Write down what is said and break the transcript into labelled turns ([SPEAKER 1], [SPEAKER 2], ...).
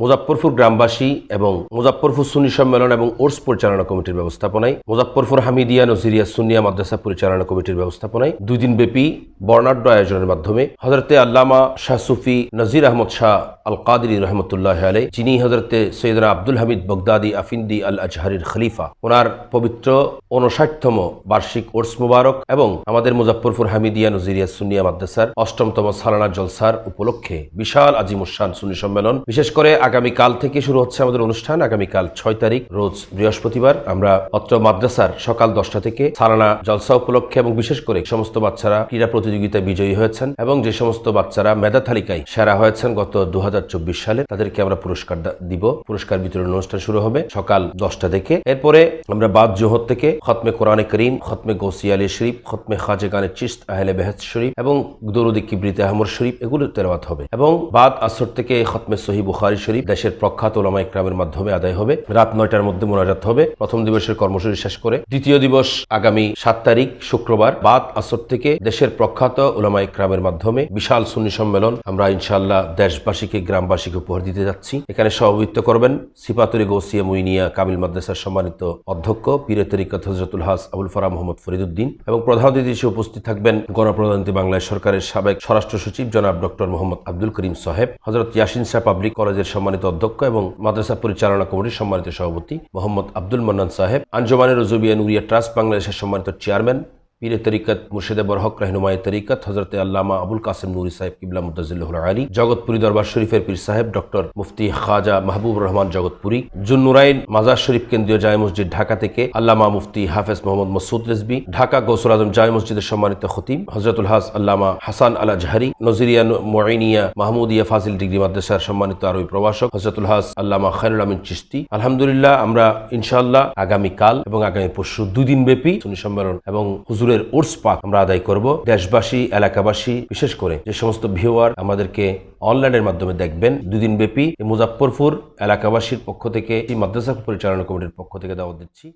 [SPEAKER 1] মুজাফরপুর গ্রামবাসী এবং মুজাফরপুর সুন্নি সম্মেলন এবং ওর্স পরিচালনা কমিটির ব্যবস্থাপনায় মুজাফরপুর হামিদিয়া নজিরিয়া সুনিয়া মাদ্রাসা পরিচালনা কমিটির ব্যবস্থাপনায় দুই দিন ব্যাপী বর্ণাঢ্য আয়োজনের মাধ্যমে হজরতে আল্লামা শাহ সুফি নজির আহমদ শাহ আল কাদির রহমতুল্লাহ আলাই যিনি হজরতে সৈয়দনা Abdul Hamid Baghdadi Afendi Al আজহারির খলিফা, ওনার পবিত্র উনষাটতম বার্ষিক ওর্স মুবারক এবং আমাদের মুজাফরপুর হামিদিয়া নজিরিয়া সুনিয়া মাদ্রাসার অষ্টমতম সালানা জলসার উপলক্ষে বিশাল আজিমুসান সুন্নি সম্মেলন, বিশেষ করে আগামীকাল থেকে শুরু হচ্ছে আমাদের অনুষ্ঠান। আগামীকাল ছয় তারিখ, রোজ বৃহস্পতিবার। আমরা অত্র মাদ্রাসার সকাল দশটা থেকে সালানা জলসা উপলক্ষে এবং বিশেষ করে সমস্ত বাচ্চারা ক্রীড়া প্রতিযোগিতায় বিজয়ী হয়েছেন এবং যে সমস্ত বাচ্চারা মেধা তালিকায় সেরা হয়েছেন গত দু হাজার চব্বিশ সালে, তাদেরকে আমরা পুরস্কার দিব। পুরস্কার বিতরণ অনুষ্ঠান শুরু হবে সকাল দশটা থেকে। এরপরে আমরা বাদ জোহর থেকে খতমে কোরআনে করিম, খতমে গৌসি আলী শরীফ, খতমে খাজে গানে চিস্ত আহলে বেহেদ শরীফ এবং দরুদি কিবরিতে আহমদ শরীফ এগুলো তেলাওয়াত হবে। এবং বাদ আসর থেকে খতমে সহি বুখারি শরীফ দেশের প্রখ্যাত ওলামা ইকরামের মাধ্যমে আদায় হবে। রাত নয়টার মধ্যে মোনাজাত হবে। প্রথম দিবসের কর্মসূচি শেষ করে দ্বিতীয় দিবস আগামী সাত তারিখ শুক্রবার বাদ আসর থেকে দেশের প্রখ্যাত ওলামা ইকরামের মাধ্যমে বিশাল সুন্নি সম্মেলন আমরা ইনশাআল্লাহ দেশবাসীকে, গ্রামবাসীকে উপহার দিতে যাচ্ছি। এখানে সভাপতিত্ব করবেন সিপাতুরি গৌসিয়া মুইনিয়া কামিল মাদ্রাসার সম্মানিত অধ্যক্ষ পীরে তরিকত হজরতুল হাস আবুল ফারা মোহাম্মদ ফরিদুদ্দিন এবং প্রধান অতিথি হিসেবে উপস্থিত থাকবেন গণপ্রধানমন্ত্রী বাংলাদেশ সরকারের সাবেক স্বরাষ্ট্র সচিব জনাব ডক্টর মোহাম্মদ আব্দুল করিম সাহেব হজরত ইয়াসিন শাহ পাবলিক কলেজের সম্মানিত অধ্যক্ষ এবং মাদ্রাসা পরিচালনা কমিটির সম্মানিত সভাপতি মোহাম্মদ আব্দুল মন্নান সাহেব, আঞ্জমানের রজুবিয়া নুরিয়া ট্রাস্ট বাংলাদেশের সম্মানিত চেয়ারম্যান পীরে তরিকত মুর্শিদে বরহক রাহনুমাই তরিকত হজরত আল্লামা আবুল কাসিম নুরি সাহেব কিবলা মুদাজিল্লাহ আলী, জগৎপুরী দরবার শরীফের পীর সাহেব ডক্টর মুফতি খাজা মাহবুব রহমান জগৎপুরী, জুন্নুরাইন মাজার শরীফ কেন্দ্রীয় জায় মসজিদ ঢাকা থেকে আল্লামা মুফতি হাফেজ মোহাম্মদ মসুদ রেজবি, ঢাকা গৌসুল আজম জায় মসজিদের সম্মানিত খতিম হজরতুল হাস আল্লামা হাসান আল আজহারি, নজিরিয়া মঈনিয়া মাহমুদিয়া ফাজিল ডিগ্রি মাদ্রাসার সম্মানিত আরবি প্রভাষক হজরতুল হাস আল্লামা খায়রুল আমিন চিস্তি আলহামদুলিল্লাহ আমরা ইনশাআল্লাহ আগামীকাল এবং আগামী পরশু দুই দিন ব্যাপী সুন্নি সম্মেলন এবং হুজুরের ওর্স পাক আমরা আদায় করব। দেশবাসী, এলাকাবাসী, বিশেষ করে যে সমস্ত ভিওয়ার আমাদেরকে অনলাইনের মাধ্যমে দেখবেন, দুদিন ব্যাপী মুজাফরপুর এলাকাবাসীর পক্ষ থেকে, এই মাদ্রাসা পরিচালনা কমিটির পক্ষ থেকে দাওয়া দিচ্ছি।